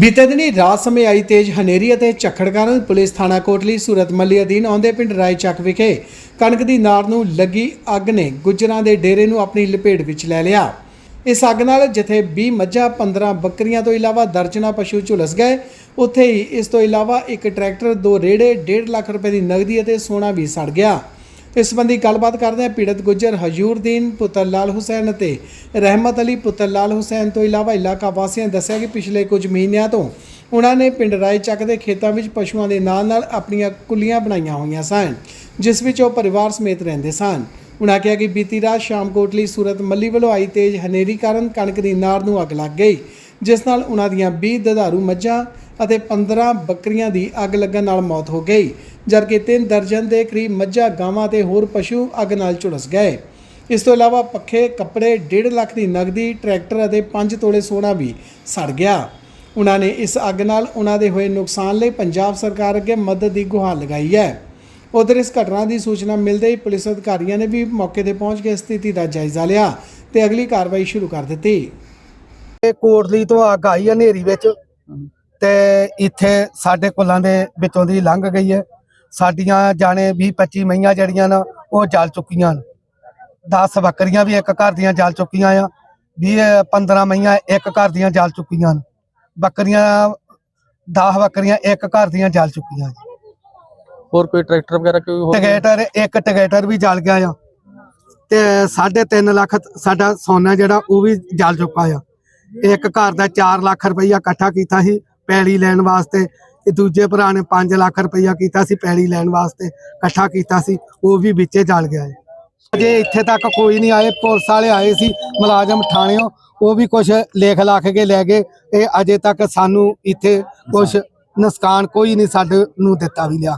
ਬੀਤੇ ਦਿਨੀ ਰਾਤ ਸਮੇਂ ਆਈ ਤੇਜ਼ ਹਨੇਰੀ ਅਤੇ ਝੱਖੜ ਕਾਰਨ ਪੁਲਿਸ ਥਾਣਾ ਕੋਟਲੀ ਸੂਰਤ ਮੱਲੀ ਅਧੀਨ ਆਉਂਦੇ ਪਿੰਡ ਰਾਏਚੱਕ ਵਿਖੇ ਕਣਕ ਦੀ ਨਾੜ ਨੂੰ ਲੱਗੀ ਅੱਗ ਨੇ ਗੁੱਜਰਾਂ ਦੇ ਡੇਰੇ ਨੂੰ ਆਪਣੀ ਲਪੇਟ ਵਿੱਚ ਲੈ ਲਿਆ। ਇਸ ਅੱਗ ਨਾਲ ਜਿੱਥੇ 20 ਮੱਝਾਂ 15 ਬੱਕਰੀਆਂ ਤੋਂ ਇਲਾਵਾ ਦਰਜਨਾਂ ਪਸ਼ੂ ਝੁਲਸ ਗਏ, ਉੱਥੇ ਹੀ ਇਸ ਤੋਂ ਇਲਾਵਾ ਇੱਕ ਟਰੈਕਟਰ, ਦੋ ਰੇੜੇ 1.5 ਲੱਖ ਰੁਪਏ ਦੀ ਨਗਦੀ ਅਤੇ ਸੋਨਾ ਵੀ ਸੜ ਗਿਆ। ਇਸ ਸੰਬੰਧੀ ਗੱਲਬਾਤ ਕਰਦੇ ਹਾਂ ਪੀੜਤ ਗੁੱਜਰ ਹਜੂਰਦੀਨ, ਪੁੱਤਰ ਲਾਲ ਹੁਸੈਨ ਅਤੇ ਰਹਿਮਤ ਅਲੀ, ਪੁੱਤਰ ਲਾਲ ਹੁਸੈਨ ਤੋਂ ਇਲਾਵਾ ਇਲਾਕਾ ਵਾਸੀਆਂ ਨੇ ਦੱਸਿਆ ਕਿ ਪਿਛਲੇ ਕੁਝ ਮਹੀਨਿਆਂ ਤੋਂ ਉਹਨਾਂ ਨੇ ਪਿੰਡ ਰਾਏ ਚੱਕ ਦੇ ਖੇਤਾਂ ਵਿੱਚ ਪਸ਼ੂਆਂ ਦੇ ਨਾਲ ਨਾਲ ਆਪਣੀਆਂ ਕੁੱਲੀਆਂ ਬਣਾਈਆਂ ਹੋਈਆਂ ਸਨ, ਜਿਸ ਵਿੱਚ ਉਹ ਪਰਿਵਾਰ ਸਮੇਤ ਰਹਿੰਦੇ ਸਨ। ਉਨ੍ਹਾਂ ਕਿਹਾ ਕਿ ਬੀਤੀ ਰਾਤ ਸ਼ਾਮ ਕੋਟਲੀ ਸੂਰਤ ਮੱਲੀ ਵੱਲੋਂ ਆਈ ਤੇਜ਼ ਹਨੇਰੀ ਕਾਰਨ ਕਣਕ ਦੀ ਨਾੜ ਨੂੰ ਅੱਗ ਲੱਗ ਗਈ, ਜਿਸ ਨਾਲ ਉਨ੍ਹਾਂ ਦੀਆਂ 20 ਦਧਾਰੂ ਮੱਝਾਂ ਅਤੇ 15 ਬੱਕਰੀਆਂ ਦੀ ਅੱਗ ਲੱਗਣ ਨਾਲ ਮੌਤ ਹੋ ਗਈ। ਜਦਕਿ ਤਿੰਨ ਦਰਜਨ ਦੇ ਕਰੀਬ ਮੱਝਾਂ ਗਾਵਾਂ ਤੇ ਹੋਰ ਪਸ਼ੂ ਅੱਗ ਨਾਲ ਝੁਲਸ ਗਏ। ਇਸ ਤੋਂ ਇਲਾਵਾ ਪੱਖੇ ਕੱਪੜੇ 1.5 ਲੱਖ ਦੀ ਨਗਦੀ ਟਰੈਕਟਰ ਅਤੇ 5 ਤੋਲੇ ਸੋਨਾ ਵੀ ਸੜ ਗਿਆ। ਉਨ੍ਹਾਂ ਨੇ ਇਸ ਅੱਗ ਨਾਲ ਉਨ੍ਹਾਂ ਦੇ ਹੋਏ ਨੁਕਸਾਨ ਲਈ ਪੰਜਾਬ ਸਰਕਾਰ ਅੱਗੇ ਮਦਦ ਦੀ ਗੁਹਾਰ ਲਗਾਈ ਹੈ। ਉਧਰ ਇਸ ਘਟਨਾ ਦੀ ਸੂਚਨਾ ਮਿਲਦੇ ਹੀ ਪੁਲਿਸ ਅਧਿਕਾਰੀਆਂ ਨੇ ਵੀ ਮੌਕੇ ਤੇ ਪਹੁੰਚ ਕੇ ਸਥਿਤੀ ਦਾ ਜਾਇਜ਼ਾ ਲਿਆ ਤੇ ਅਗਲੀ ਕਾਰਵਾਈ ਸ਼ੁਰੂ ਕਰ ਦਿੱਤੀ। ਇਹ ਕੋਟਲੀ ਤੋਂ ਅੱਗ ਆਈ ਹੈ ਹਨੇਰੀ ਵਿੱਚ ਤੇ ਇੱਥੇ ਸਾਡੇ ਕੁੱਲਾਂ ਦੇ ਵਿੱਚੋਂ ਦੀ ਲੰਘ ਗਈ ਹੈ। ਸਾਡੀਆਂ ਜਾਣੇ 20 25 ਮਈਆਂ ਜਿਹੜੀਆਂ ਨਾ ਉਹ ਜਲ ਚੁੱਕੀਆਂ ਨੇ। 10 ਬੱਕਰੀਆਂ ਵੀ ਇੱਕ ਘਰ ਦੀਆਂ ਜਲ ਚੁੱਕੀਆਂ ਆ 20 15 ਮਈਆਂ ਇੱਕ ਘਰ ਦੀਆਂ ਜਲ ਚੁੱਕੀਆਂ ਨੇ। ਬੱਕਰੀਆਂ 10 ਬੱਕਰੀਆਂ ਇੱਕ ਘਰ ਦੀਆਂ ਜਲ ਚੁੱਕੀਆਂ ਜੀ ਹੋਰ ਕੋਈ ਟਰੈਕਟਰ ਵਗੈਰਾ ਕੋਈ ਹੋਰ? ਟਿਕੇਟਰ ਇੱਕ ਟਿਕੇਟਰ ਵੀ ਜਲ ਗਿਆ ਆ। ਤੇ 3.5 ਲੱਖ ਸਾਡਾ ਸੋਨਾ ਜਿਹੜਾ ਉਹ ਵੀ ਜਲ ਚੁੱਕਾ ਆ। ਇੱਕ ਘਰ ਦਾ 4 ਲੱਖ ਰੁਪਈਆ ਇਕੱਠਾ ਕੀਤਾ ਸੀ ਪੈਲੀ ਲੈਣ ਵਾਸਤੇ। ਤੇ ਦੂਜੇ ਭਰਾ ਨੇ 5 ਲੱਖ ਰੁਪਈਆ ਕੀਤਾ ਸੀ ਪੈਲੀ ਲੈਣ ਵਾਸਤੇ, ਇਕੱਠਾ ਕੀਤਾ ਸੀ, ਉਹ ਵੀ ਵਿੱਚੇ ਜਲ ਗਿਆ ਹੈ ਅਜੇ ਇੱਥੇ ਤੱਕ ਕੋਈ ਨਹੀਂ ਆਏ, ਪੁਲਿਸ ਵਾਲੇ ਆਏ ਸੀ, ਮੁਲਾਜ਼ਮ ਥਾਣਿਓਂ, ਉਹ ਵੀ ਕੁਝ ਲੇਖ ਲੱਖ ਕੇ ਲੈ ਗਏ ਤੇ ਅਜੇ ਤੱਕ ਸਾਨੂੰ ਇੱਥੇ ਕੁਝ ਨੁਕਸਾਨ ਕੋਈ ਨਹੀਂ ਸਾਡੇ ਨੂੰ ਦਿੱਤਾ ਵੀ ਲਿਆ।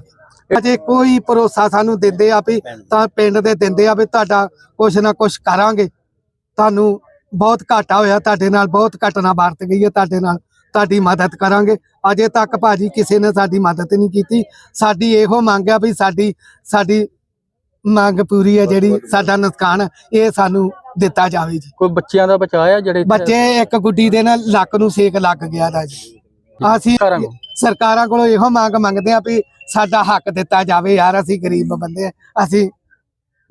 ਅਜੇ ਕੋਈ ਭਰੋਸਾ ਸਾਨੂੰ ਦਿੰਦੇ ਆ ਵੀ ਤਾਂ ਪਿੰਡ ਦੇ ਦਿੰਦੇ ਆ ਵੀ ਤੁਹਾਡਾ ਕੁਛ ਨਾ ਕੁਛ ਕਰਾਂਗੇ। ਤੁਹਾਨੂੰ ਬਹੁਤ ਘਾਟਾ ਹੋਇਆ, ਤੁਹਾਡੇ ਨਾਲ ਬਹੁਤ ਘਟਨਾ ਵਰਤ ਗਈ ਹੈ, ਤੁਹਾਡੇ ਨਾਲ ਤੁਹਾਡੀ ਮਦਦ ਕਰਾਂਗੇ। ਅਜੇ ਤੱਕ ਭਾਜੀ ਕਿਸੇ ਨੇ ਸਾਡੀ ਮਦਦ ਨਹੀਂ ਕੀਤੀ। ਸਾਡੀ ਇਹੋ ਮੰਗ ਆ ਵੀ ਸਾਡੀ ਸਾਡੀ ਮੰਗ ਪੂਰੀ ਹੈ ਜਿਹੜੀ ਸਾਡਾ ਨੁਕਸਾਨ ਇਹ ਸਾਨੂੰ ਦਿੱਤਾ ਜਾਵੇ ਜੀ। ਕੋਈ ਬੱਚਿਆਂ ਦਾ ਬਚਾਇਆ ਜਿਹੜੇ ਬੱਚੇ ਇੱਕ ਗੁੱਡੀ ਦੇ ਨਾਲ ਲੱਕ ਨੂੰ ਸੇਕ ਲੱਗ ਗਿਆ ਦਾ ਜੀ। ਅਸੀਂ। ਸਰਕਾਰਾਂ ਕੋਲੋਂ ਇਹੋ ਮੰਗ ਮੰਗਦੇ ਆ ਵੀ ਸਾਡਾ ਹੱਕ ਦਿੱਤਾ ਜਾਵੇ ਯਾਰ ਅਸੀਂ ਗਰੀਬ ਬੰਦੇ ਆ ਅਸੀਂ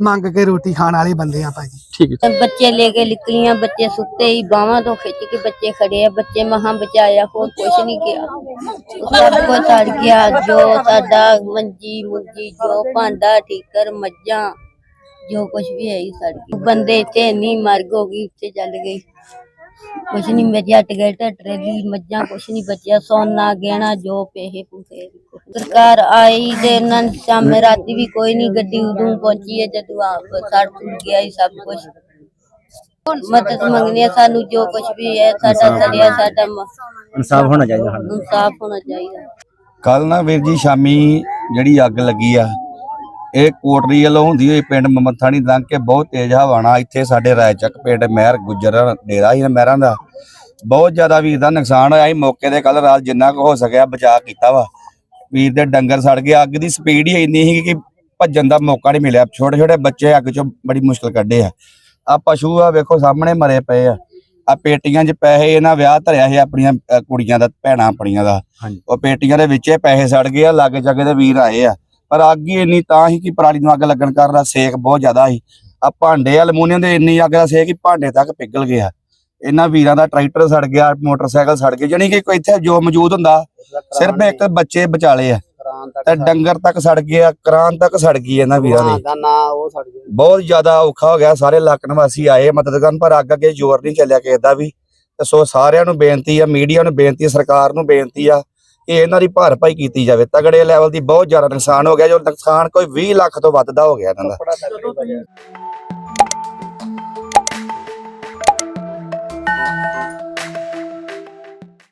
ਮੰਗ ਕੇ ਰੋਟੀ ਖਾਣ ਵਾਲੇ ਬੰਦੇ ਆ ਭਾਜੀ। ਠੀਕ ਹੈ। ਬੱਚੇ ਲੈ ਕੇ ਨਿਕਲੀਆਂ ਬੱਚੇ ਸੁੱਤੇ ਹੀ ਬਾਹਾਂ ਤੋਂ ਖਿੱਚ ਕੇ ਬੱਚੇ ਖੜੇ ਆ ਬੱਚੇ ਮਹਾਂ ਬਚਾਇਆ ਹੋਰ ਕੁਛ ਨਹੀਂ ਗਿਆ ਸਭ ਕੁਝ ਸੜ ਗਿਆ ਜੋ ਸਾਡਾ ਮੰਜੀ ਮੁੰਜੀ ਜੋ ਭਾਂਡਾ ਠੀਕਰ ਮੱਝਾਂ ਜੋ ਕੁਛ ਵੀ ਹੈ ਹੀ ਸੜ ਗਈ ਬੰਦੇ ਇੱਥੇ ਇੰਨੀ ਮਰਗ ਹੋ ਗਈ ਉੱਤੇ ਚੱਲ ਗਈ ਕੁਛ ਨਹੀਂ ਬਚਿਆ ਟਿਕਟ ਟਰੇਲੀ ਮੱਝਾਂ ਕੁਛ ਨਹੀਂ ਬਚਿਆ ਸੋਨਾ ਗਹਿਣਾ ਜੋ ਪੈਸੇ ਪੂਸੇ ਸਰਕਾਰ ਆਈ ਤੇ ਇਹਨਾਂ ਨੇ ਸ਼ਾਮੇ ਰਾਤੀ ਵੀ ਕੋਈ ਨਹੀਂ ਗੱਡੀ ਉਦੋਂ ਪਹੁੰਚੀ ਹੈ ਜਦੋਂ ਆਪ ਸੜ ਸੁੜ ਗਿਆ ਹੀ ਸਭ ਕੁਝ ਮਦਦ ਮੰਗਣੀ ਹੈ ਸਾਨੂੰ ਜੋ ਕੁਝ ਵੀ ਹੈ ਸਾਡਾ ਸੜਿਆ ਸਾਡਾ ਇਨਸਾਫ ਹੋਣਾ ਚਾਹੀਦਾ ਇਨਸਾਫ ਹੋਣਾ ਚਾਹੀਦਾ। ਕੱਲ ਨਾ ਵੀਰ ਜੀ ਸ਼ਾਮੀ ਜਿਹੜੀ ਅੱਗ ਲੱਗੀ ਆ ਇਹ ਕੋਟਰੀ ਵੱਲੋਂ ਹੁੰਦੀ ਹੋਈ ਪਿੰਡ ਮਮਥਾਣੀ ਲੰਘ ਕੇ ਬਹੁਤ ਤੇਜ਼ ਹਵਾਣਾ ਇੱਥੇ ਸਾਡੇ ਰਾਇਚੱਕ ਪਿੰਡ ਮਹਿਰ ਗੁੱਜਰ ਡੇਰਾ ਹੀ ਮਹਿਰਾਂ ਦਾ। ਬਹੁਤ ਜ਼ਿਆਦਾ ਵੀਰ ਦਾ ਨੁਕਸਾਨ ਹੋਇਆ ਸੀ। ਮੌਕੇ ਤੇ ਕੱਲ ਰਾਤ ਜਿੰਨਾ ਕੁ ਹੋ ਸਕਿਆ ਬਚਾਅ ਕੀਤਾ ਵਾ। ਵੀਰ ਦੇ ਡੰਗਰ ਸੜ ਗਏ। ਅੱਗ ਦੀ ਸਪੀਡ ਹੀ ਇੰਨੀ ਸੀ ਕਿ ਭੱਜਣ ਦਾ ਮੌਕਾ ਨਹੀਂ ਮਿਲਿਆ। ਛੋਟੇ ਛੋਟੇ ਬੱਚੇ ਅੱਗ ਚੋਂ ਬੜੀ ਮੁਸ਼ਕਲ ਕੱਢੇ ਆ। ਆ ਪਸ਼ੂ ਆ ਵੇਖੋ ਸਾਹਮਣੇ ਮਰੇ ਪਏ ਆ। ਆ ਪੇਟੀਆਂ 'ਚ ਪੈਸੇ ਇਹਨਾਂ ਵਿਆਹ ਧਰਿਆ ਸੀ ਆਪਣੀਆਂ ਕੁੜੀਆਂ ਦਾ ਭੈਣਾਂ ਆਪਣੀਆਂ ਦਾ। ਉਹ ਪੇਟੀਆਂ ਦੇ ਵਿੱਚੇ ਪੈਸੇ ਸੜ ਗਏ ਆ। ਲਾਗੇ ਜਾਗੇ ਦੇ ਵੀਰ ਆਏ ਆ। ਪਰ ਅੱਗ ਹੀ ਇੰਨੀ ਤਾਂ ਹੀ ਕਿ ਪਰਾਲੀ ਨੂੰ ਅੱਗ ਲੱਗਣ ਕਾਰਨ ਸੇਕ ਬਹੁਤ ਜ਼ਿਆਦਾ ਸੀ। ਆ ਭਾਂਡੇ ਅਲਮੂਨੀਅਮ ਦੇ ਇੰਨੀ ਅੱਗ ਦਾ ਸੇਕ ਕਿ ਭਾਂਡੇ ਤੱਕ ਪਿਘਲ ਗਿਆ। ਇਹਨਾਂ ਵੀਰਾਂ ਦਾ ਟਰੈਕਟਰ ਸੜ ਗਿਆ ਮੋਟਰਸਾਈਕਲ ਸੜ ਗਏ ਜਾਣੀ ਕਿ ਕੋਈ ਇੱਥੇ ਜੋ ਮੌਜੂਦ ਹੁੰਦਾ ਸਿਰਫ ਇੱਕ ਬੱਚੇ ਬਚਾਲੇ ਆ। ਤੇ ਡੰਗਰ ਤੱਕ ਸੜ ਗਏ ਆ ਕਰਾਨ ਤੱਕ ਸੜ ਗਈ ਇਹਨਾਂ ਵੀਰਾਂ ਦੀ। ਬਹੁਤ ਜ਼ਿਆਦਾ ਔਖਾ ਹੋ ਗਿਆ ਸਾਰੇ ਇਲਾਕੇ ਨਿਵਾਸੀ ਆਏ ਮਦਦ ਕਰਨ ਪਰ ਅੱਗ ਅੱਗੇ ਜ਼ੋਰ ਨਹੀਂ ਚੱਲਿਆ ਕਿਸੇ ਦਾ ਵੀ। ਸੋ ਸਾਰਿਆਂ ਨੂੰ ਬੇਨਤੀ ਆ ਮੀਡੀਆ ਨੂੰ ਬੇਨਤੀ ਆ ਸਰਕਾਰ ਨੂੰ ਬੇਨਤੀ ਆ ਕਿ ਇਹਨਾਂ ਦੀ ਭਰਪਾਈ ਕੀਤੀ ਜਾਵੇ। ਤਗੜੇ ਲੈਵਲ ਦੀ ਬਹੁਤ ਜ਼ਿਆਦਾ ਨੁਕਸਾਨ ਹੋ ਗਿਆ, ਜੋ ਨੁਕਸਾਨ ਕੋਈ 20 ਲੱਖ ਤੋਂ ਵੱਧ ਦਾ ਹੋ ਗਿਆ ਇਹਨਾਂ ਦਾ।